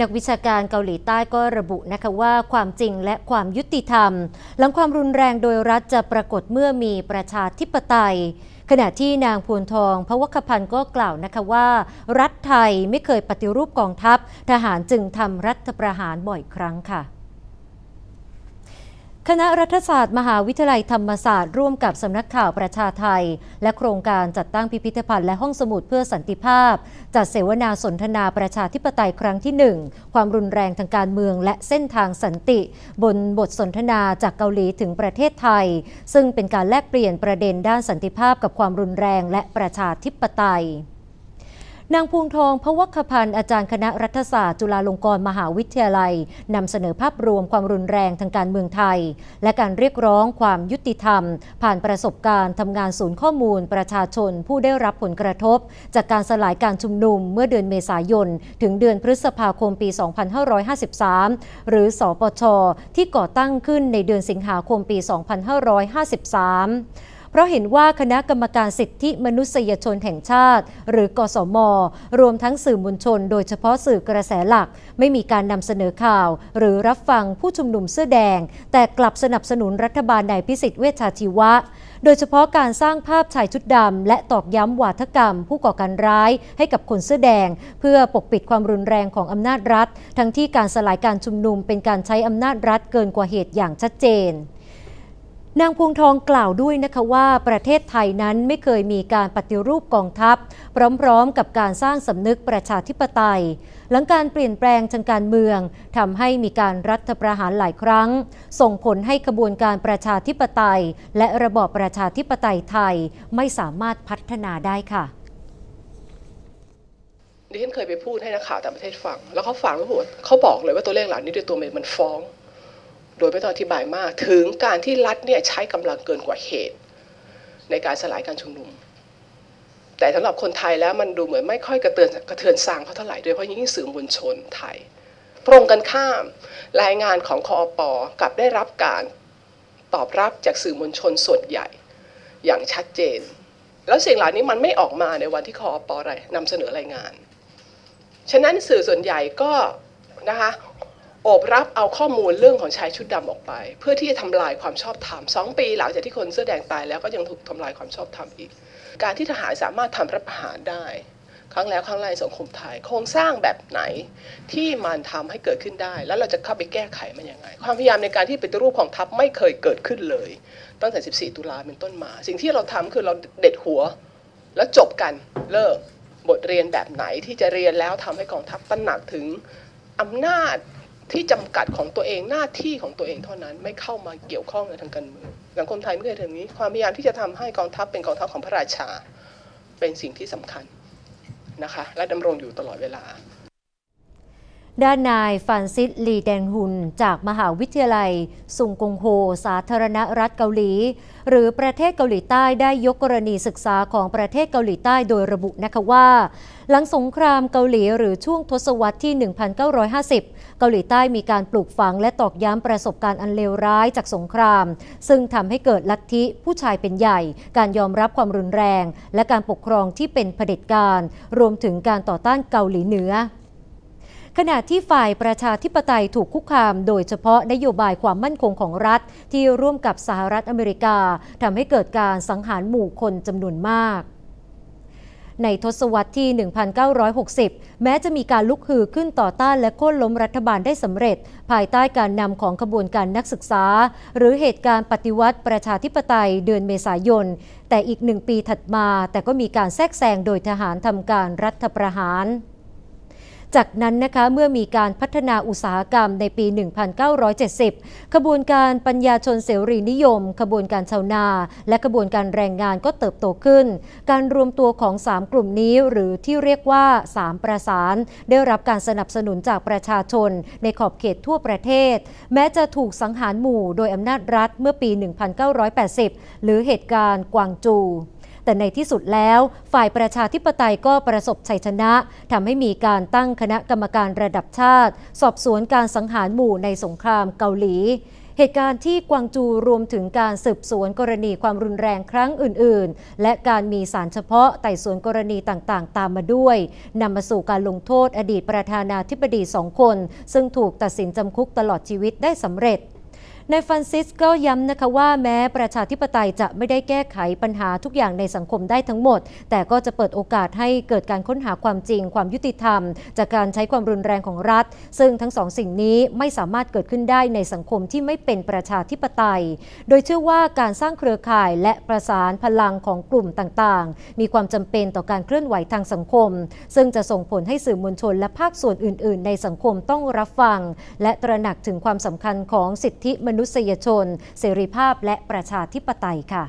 นักวิชาการเกาหลีใต้ก็ระบุนะคะว่าความจริงและความยุติธรรม หลังความรุนแรงโดยรัฐจะปรากฏเมื่อมีประชาธิปไตย ขณะที่นางพวนทองพระวคพันธ์ก็กล่าวนะคะว่า รัฐไทยไม่เคยปฏิรูปกองทัพ ทหารจึงทำรัฐประหารบ่อยครั้งค่ะ คณะรัฐศาสตร์มหาวิทยาลัยธรรมศาสตร์ร่วมกับสำนักข่าวประชาไทย และโครงการจัดตั้งพิพิธภัณฑ์และห้องสมุดเพื่อสันติภาพ จัดเสวนาสนทนาประชาธิปไตยครั้งที่ 1 ความรุนแรงทางการเมืองและเส้นทางสันติ บนบทสนทนาจากเกาหลีถึงประเทศไทย ซึ่งเป็นการแลกเปลี่ยนประเด็นด้านสันติภาพกับความรุนแรงและประชาธิปไตย นางพวงทองพวัคพันธ์อาจารย์คณะรัฐศาสตร์จุฬาลงกรณ์มหาวิทยาลัยนำเสนอภาพรวมความรุนแรงทางการเมืองไทย และการเรียกร้องความยุติธรรม ผ่านประสบการณ์ทำงานศูนย์ข้อมูลประชาชนผู้ได้รับผลกระทบ จากการสลายการชุมนุมเมื่อเดือนเมษายน ถึงเดือนพฤษภาคมปี 2553 หรือสอปชที่ก่อตั้งขึ้นในเดือนสิงหาคมปี 2553 เพราะเห็นว่าคณะกรรมการสิทธิมนุษยชนแห่งชาติ หรือกสม รวมทั้งสื่อมวลชน โดยเฉพาะสื่อกระแสหลัก ไม่มีการนำเสนอข่าว หรือรับฟังผู้ชุมนุมเสื้อแดง แต่กลับสนับสนุนรัฐบาลนายพิสิทธิ์เวชชาชีวะ โดยเฉพาะการสร้างภาพชายชุดดำและตอกย้ำวาทกรรม ผู้ก่อการร้ายให้กับคนเสื้อแดง เพื่อปกปิดความรุนแรงของอำนาจรัฐ ทั้งที่การสลายการชุมนุมเป็นการใช้อำนาจรัฐเกินกว่าเหตุอย่างชัดเจน นางพวงทองกล่าวด้วยนะคะว่าประเทศไทยนั้นไม่เคยมีการปฏิรูปกองทัพ พร้อมๆ กับการสร้างสำนึกประชาธิปไตย หลังการเปลี่ยนแปลงทางการเมืองทำให้มีการรัฐประหารหลายครั้ง ส่งผลให้ขบวนการประชาธิปไตย และระบอบประชาธิปไตยไทยไม่สามารถพัฒนาได้ค่ะดิฉันเคยไปพูดให้นักข่าวต่างประเทศฟัง แล้วเขาฟังแล้วบอกเขาบอกเลยว่าตัวเลขเหล่านี้ด้วยตัวมันมันฟ้อง โดยไม่ต้องอธิบายมาก ถึงการที่รัฐเนี่ยใช้กำลังเกินกว่าเหตุ ในการสลายการชุมนุม แต่สำหรับคนไทยแล้วมันดูเหมือนไม่ค่อยกระเตือนกระเทือนสางเขาเท่าไหร่โดยเฉพาะยิ่งสื่อมวลชนไทยตรงกันข้ามรายงานของคอปกลับได้รับการตอบรับจากสื่อมวลชนส่วนใหญ่อย่างชัดเจน แล้วสิ่งเหล่านี้มันไม่ออกมาในวันที่คอปอะไรนำเสนอรายงาน ฉะนั้นสื่อส่วนใหญ่ก็นะคะ โอบรับเอาข้อมูลเรื่องของชายชุดดำออกไป เพื่อที่จะทำลายความชอบธรรมสองปีหลังจากที่คนเสื้อแดงตายแล้วก็ยังถูกทำลายความชอบธรรมอีก การที่ทหารสามารถทำรัฐประหารได้ ครั้งแล้วครั้งเล่าสังคมไทยโครงสร้างแบบไหนที่มันทำให้เกิดขึ้นได้ แล้วเราจะเข้าไปแก้ไขมันยังไง ความพยายามในการที่ปฏิรูปของทัพไม่เคยเกิดขึ้นเลย ตั้งแต่ 14 ตุลาเป็นต้นมา สิ่งที่เราทำคือเราเด็ดหัว แล้วจบกันเลิกบทเรียนแบบไหนที่จะเรียนแล้วทำให้กองทัพตระหนักถึงอำนาจ ที่จำกัดของตัวเองหน้าที่ของตัวเองเท่านั้นไม่เข้ามาเกี่ยวข้องในทางการเมืองสังคมไทยไม่เคยทำอย่างนี้ ความพยายามที่จะทำให้กองทัพเป็นกองทัพของพระราชา เป็นสิ่งที่สำคัญนะคะและดำรงอยู่ตลอดเวลา ด้านนายฟานซิสลีแดงฮุน จากมหาวิทยาลัย ซุงกงโฮ สาธารณรัฐเกาหลี หรือประเทศเกาหลีใต้ได้ยกกรณีศึกษาของประเทศเกาหลีใต้โดยระบุนะคะว่า หลังสงครามเกาหลีหรือช่วงทศวรรษที่ 1950 เกาหลีใต้มีการปลูกฝังและตอกย้ำประสบการณ์อันเลวร้ายจากสงคราม ซึ่งทำให้เกิดลัทธิผู้ชายเป็นใหญ่ การยอมรับความรุนแรง และการปกครองที่เป็นเผด็จการ รวมถึงการต่อต้านเกาหลีเหนือ ขณะที่ฝ่ายประชาธิปไตยถูกคุกคาม โดยเฉพาะนโยบายความมั่นคงของรัฐ ที่ร่วมกับสหรัฐอเมริกาทำให้เกิดการสังหารหมู่คนจำนวนมากในทศวรรษที่ 1960 แม้จะมีการลุกฮือขึ้นต่อต้านและโค่นล้มรัฐบาลได้สำเร็จ ภายใต้การนำของขบวนการนักศึกษา หรือเหตุการณ์ปฏิวัติประชาธิปไตยเดือนเมษายน แต่อีกหนึ่งปีถัดมา แต่ก็มีการแทรกแซงโดยทหารทำการรัฐประหาร จากนั้นนะคะเมื่อมีการพัฒนาอุตสาหกรรมในปี 1970 ขบวนการปัญญาชนเสรีนิยม ขบวนการชาวนา และขบวนการแรงงานก็เติบโตขึ้น การรวมตัวของ 3 กลุ่มนี้หรือที่เรียกว่า 3 ประสาน ได้รับการสนับสนุนจากประชาชน ในขอบเขตทั่วประเทศ แม้จะถูกสังหารหมู่โดยอำนาจรัฐเมื่อปี 1980 หรือเหตุการณ์กวางจู แต่ในที่สุดแล้ว ฝ่ายประชาธิปไตยก็ประสบชัยชนะทำให้มีการตั้งคณะกรรมการระดับชาติ สอบสวนการสังหารหมู่ในสงครามเกาหลีเหตุการณ์ที่กวางจูรวมถึงการสืบสวนกรณีความรุนแรงครั้งอื่น ๆ และการมีสารเฉพาะไต่สวนกรณีต่างๆ ตามมาด้วยนำมาสู่การลงโทษอดีตประธานาธิบดีสองคน ซึ่งถูกตัดสินจำคุกตลอดชีวิตได้สำเร็จ นายฟรานซิสก็ย้ำนะคะว่าแม้ประชาธิปไตยจะไม่ได้แก้ไขปัญหาทุกอย่างในสังคมได้ทั้งหมด แต่ก็จะเปิดโอกาสให้เกิดการค้นหาความจริง ความยุติธรรม จากการใช้ความรุนแรงของรัฐ ซึ่งทั้งสองสิ่งนี้ไม่สามารถเกิดขึ้นได้ในสังคมที่ไม่เป็นประชาธิปไตย โดยเชื่อว่าการสร้างเครือข่ายและประสานพลังของกลุ่มต่างๆ มีความจำเป็นต่อการเคลื่อนไหวทางสังคม ซึ่งจะส่งผลให้สื่อมวลชนและภาคส่วนอื่น ๆ ในสังคมต้องรับฟัง และตระหนักถึงความสำคัญของสิทธิมนุษนุษยชน เสรีภาพและประชาธิปไตยค่ะ